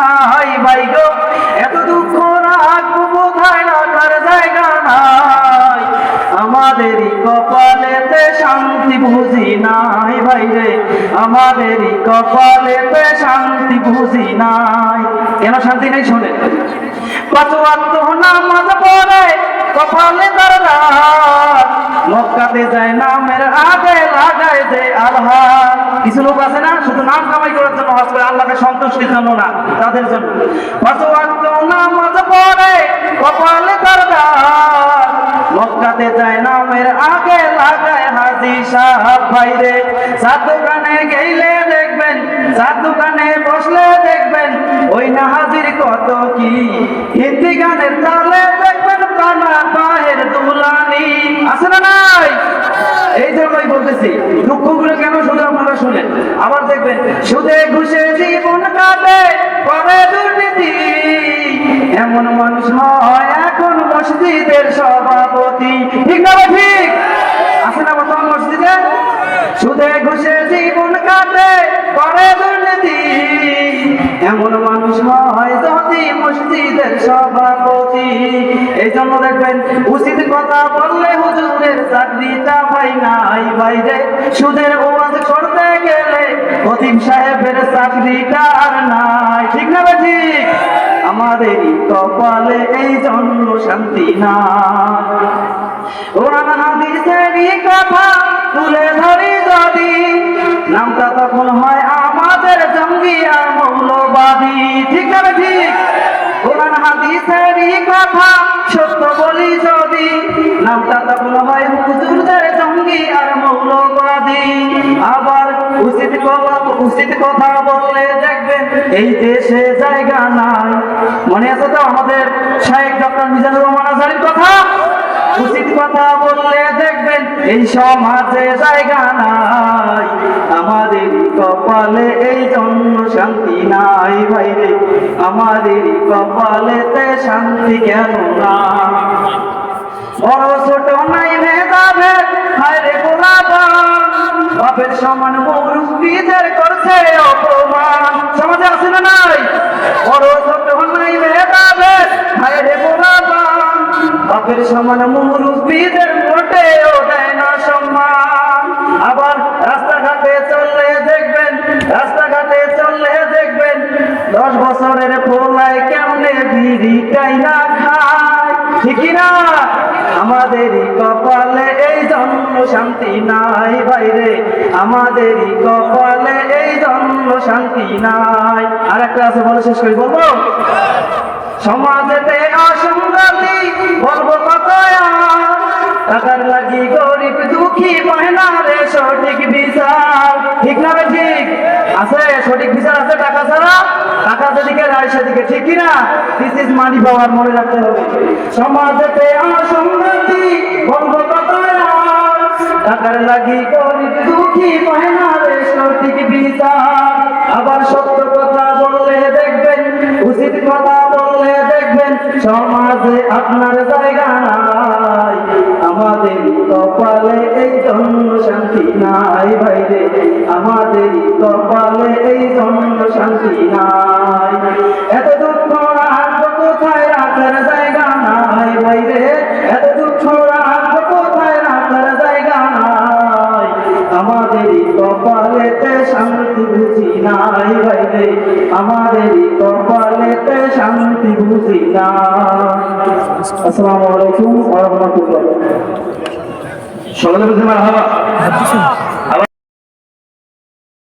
নাই ভাই গো। এত দুঃখ রাখব কোথায় রাখার জায়গা নাই। আমাদেরই কপালেতে শান্তি বুঝি নাই ভাই রে। আমাদেরই কপালেতে শান্তি বুঝি নাই। কেন শান্তি নেই শোনে কত আত্ম নামাজ পড়ে কপালে রাত মক্কাতে যায়, নামের আগে লাগায় যে আল্লাহ। কিছু লোক আছে না, শুধু নাম কামাই করার জন্য হজ করে, আল্লাহকে সন্তুষ্টির জন্য না তাদের জন্য। কত আত্ম নামাজ পড়ে, কপালে তার রাত মক্কাতে যায়, নামের আগে লাগায় হাজি সাহাব ভাইরে। চার দোকানে গেলে দেখবেন চার দোকানে বসলে দেখবেন, ওই না হাজির কত কি? শুনেন আবার দেখবেন, সুদে ঘুষে জীবন কাটে করে দুর্নীতি। এমন মানুষ হয় এখন মসজিদের সভাপতি। ঠিক না ঠিক? আছে না বর্তমান মসজিদে? সুদে ঘুষে জীবন কাটে করে দুর্নীতি। এমন মানুষ হয় যদি মসজিদের সভাপতি। এই জন্য দেখবেন, উচিত কথা বললে হুজুরের চাকরিটা পাই নাই বাইরে। সুদের ওয়াজ করতে গেলে সাহেবের চাকরিটা আর নাই। ঠিক না আমাদেরই কপালে এই জন্য শান্তি না। কোরআন হাদিসেরই কথা তুলে ধরি যদি, নামটা তখন হয় আমাদের জঙ্গি আর মৌলবাদী। ঠিক না ঠিক কোরআন হাদিসেরই কথা সত্য বলি যদি আবার উচিত উচিত কথা বললে দেখবেন এই দেশে জায়গা নাই। মনে আছে তো আমাদের শাহেক ডক্টর মিজানুর কথা? উচিত কথা বললে দেখবেন এই সমাজে জায়গা নাই। আমাদের কপালে এই জন্য শান্তি নাই ভাইরে। আমাদের কপালেতে শান্তি কেন না বড় ছোট নাই ভেদাভেদ হায়রে গোলাপান। বাপের সমান মুরব্বীদের করছে অপমান। সমাজে না নাই? বড় ছোট নাই ভেদাভেদ হায়রে গোলাপান। বাপের সমান মুরব্বীদের মোটেও দেয় না সম্মান। আবার রাস্তাঘাটে চললে দেখবেন, রাস্তাঘাটে চললে দেখবেন, দশ বছরের পোলায় কেমনে বিড়ি না খায়? ঠিকই না? আমাদেরই কপালে এই জন্ম শান্তি নাই বাইরে। আমাদেরই কপালে এই জন্ম শান্তি নাই। আর একটা আছে, বলে, শেষ করি, বলব? সমাজেতে অসংগতি, বলব কত? টাকার লাগি গরিব দুঃখী মহিলা রে সঠিক বিচার। ঠিক না রে ঠিক? আছে, সঠিক বিচার আছে টাকা ছাড়া? টাকা যেদিকে যায় সেদিকে, ঠিক না দিস ইজ মানি পাওয়ার মনে রাখতে হবে। সমাজেতে বলব কত আর? টাকার লাগি গরিব দুঃখী মহিলা রে সঠিক বিচার। আবার সত্য কথা বললে দেখবেন, উচিত কথা বললে দেখবেন, সমাজে আপনার জায়গা নাই আমাদের কপালে এই জন্য শান্তি নাই। এত দুঃখ রাখব কোথায়? রাখার জায়গা নাই ভাইরে এত দুঃখ রাখব কোথায়? রাখার জায়গা নাই। আমাদেরই কপালেতে শান্তি বুঝি নাই ভাইরে আমাদেরই কপালেতে শান্তি বুঝি না। আসসালামু আলাইকুম ওয়া রাহমাতুল্লাহ। সকলে বুঝতে মারহাবা?